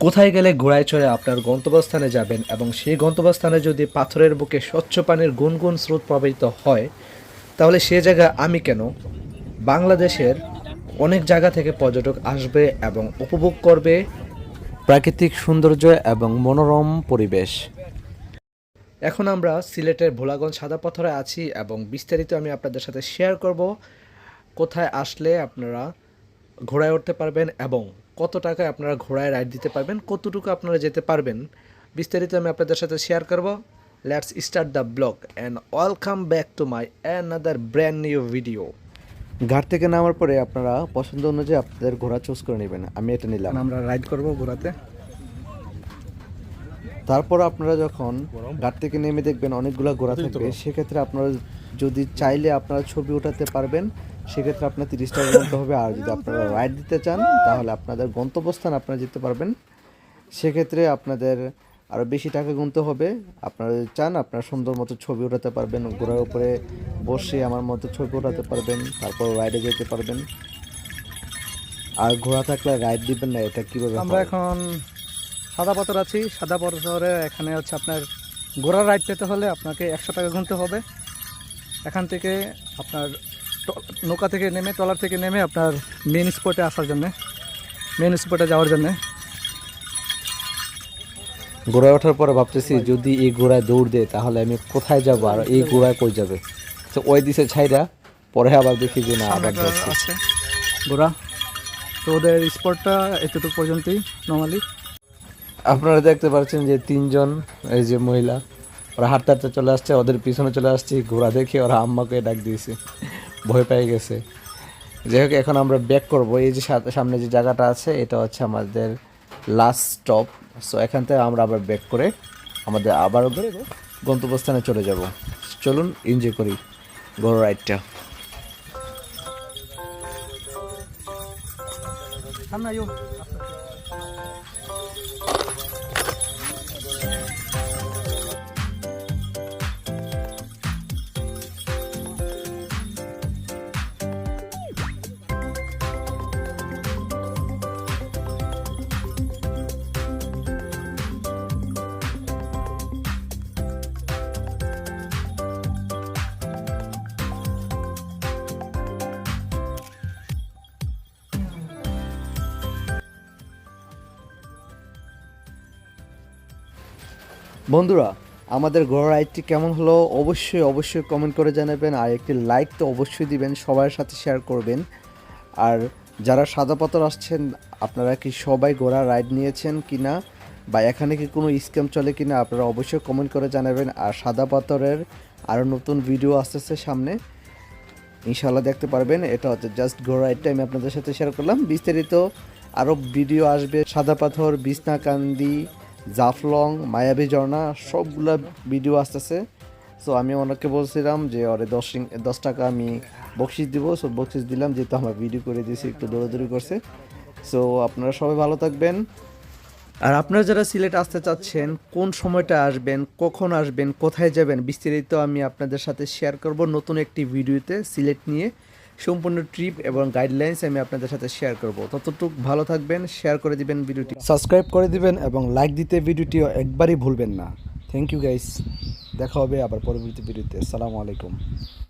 কোথায় গেলে ঘোড়ায় চড়ে আপনার গন্তব্যস্থানে যাবেন এবং সেই গন্তব্যস্থানে যদি পাথরের বুকে স্বচ্ছ পানির গুনগুন স্রোত প্রবাহিত হয়, তাহলে সে জায়গায় আমি কেন? বাংলাদেশের অনেক জায়গা থেকে পর্যটক আসবে এবং উপভোগ করবে প্রাকৃতিক সৌন্দর্য এবং মনোরম পরিবেশ। এখন আমরা সিলেটের ভোলাগঞ্জ সাদা পাথরে আছি এবং বিস্তারিত আমি আপনাদের সাথে শেয়ার করব। কোথায় আসলে আপনারা ঘোড়ায় উঠতে পারবেন এবং কত টাকায় আপনারা ঘোড়ায় রাইড দিতে পারবেন, কতটুকু আপনারা যেতে পারবেন, বিস্তারিত আমি আপনাদের সাথে শেয়ার করব। Let's start the blog and welcome back to my another brand new video ঘাট থেকে নামার পরে আপনারা পছন্দ অনুযায়ী আপনাদের ঘোড়া চুজ করে নেবেন, আমি এটা নিলাম। আমরা রাইড করব ঘোড়াতে। তারপর আপনারা যখন ঘাট থেকে নেমে দেখবেন অনেকগুলো ঘোড়া থাকবে সেক্ষেত্রে আপনারা যদি চাইলে আপনারা ছবি ওঠাতে পারবেন সেক্ষেত্রে আপনার তিরিশ টাকা গুনতে হবে। আর যদি আপনারা রাইড দিতে চান তাহলে আপনাদের গন্তব্যস্থান আপনারা যেতে পারবেন। সেক্ষেত্রে আপনাদের আরও বেশি টাকা গুনতে হবে। আপনারা যদি চান আপনারা সুন্দর মতো ছবি ওঠাতে পারবেন ঘোড়ার উপরে বসে আমার মতো ছবি ওঠাতে পারবেন তারপর রাইডে যেতে পারবেন। আর ঘোড়া থাকলে রাইড দিবেন না এটা কীভাবে আমরা এখন সাদা পাথর আছি। সাদা পাথরে এখানে হচ্ছে আপনার ঘোড়া রাইড পেতে হলে আপনাকে একশো টাকা গুনতে হবে। এখান থেকে আপনার নৌকা থেকে নেমে ট্রলার থেকে নেমে আপনার মেন স্পটে আসার জন্যে মেন স্পটে যাওয়ার জন্যে। ঘোড়ায় ওঠার পরে ভাবতেছি যদি এই ঘোড়ায় দৌড় দেয় তাহলে আমি কোথায় যাব আর এই ঘোড়ায় কই যাবে? তো ওই দিছে ছাইরা পরে আবার দেখি যে না আবার ঘোড়া তো ওদের স্পটটা এতটুকু পর্যন্তই। নর্মালি আপনারা দেখতে পাচ্ছেন যে তিনজন, এই যে মহিলা, ওরা হাঁটতে হাঁটতে চলে আসছে, ওদের পিছনে চলে আসছে, ঘোড়া দেখে ওরা আম্মাকে ডাক দিয়েছে। ভয় পেয়ে গেছে। যাই হোক, এখন আমরা ব্যাক করব। এই যে সামনে যে জায়গাটা আছে, এটা হচ্ছে আমাদের লাস্ট স্টপ সো এখান থেকে আমরা আবার ব্যাক করে আমাদের আবার গন্তব্যস্থানে চলে যাব। চলুন এনজয় করি। ঘোড়া রাইডটা সামনে আইও বন্ধুরা, আমাদের ঘোড়া রাইডটি কেমন হলো অবশ্যই অবশ্যই কমেন্ট করে জানাবেন, আর একটি লাইক তো অবশ্যই দিবেন সবার সাথে শেয়ার করবেন। আর যারা সাদা পাথর আসছেন, আপনারা কি সবাই ঘোড়া রাইড নিয়েছেন কি না বা এখানে কি কোনো স্ক্যাম চলে কি না আপনারা অবশ্যই কমেন্ট করে জানাবেন। আর সাদা পাথরের আরও নতুন ভিডিও আসতেছে সামনে ইনশাল্লাহ দেখতে পারবেন। এটা হচ্ছে জাস্ট ঘোড়া রাইডটা আমি আপনাদের সাথে শেয়ার করলাম। বিস্তারিত আরও ভিডিও আসবে, সাদা পাথর বিছনাকান্দি জাফলং, মায়াবী ঝর্ণা, সবগুলা ভিডিও আসতেছে। সো আমি ওনাকে বলছিলাম যে ওরে দশ দশ টাকা আমি বকশিস দিব। সো বকশিস দিলাম, যেহেতু আমার ভিডিও করে দিয়েছি, একটু দৌড়াদৌড়ি করছে। সো আপনারা সবাই ভালো থাকবেন। আর আপনারা যারা সিলেট আসতে চাচ্ছেন, কোন সময়টা আসবেন, কখন আসবেন, কোথায় যাবেন, বিস্তারিত আমি আপনাদের সাথে শেয়ার করব নতুন একটি ভিডিওতে সিলেট নিয়ে। সম্পূর্ণ ট্রিপ এবং গাইডলাইন্স আমি আপনাদের সাথে শেয়ার করব। ততটুক ভালো থাকবেন শেয়ার করে দিবেন ভিডিওটি সাবস্ক্রাইব করে দিবেন এবং লাইক দিতে ভিডিওটি একবারই ভুলবেন না। থ্যাংক ইউ গাইস দেখা হবে আবার পরবর্তী ভিডিওতে আসসালামু আলাইকুম।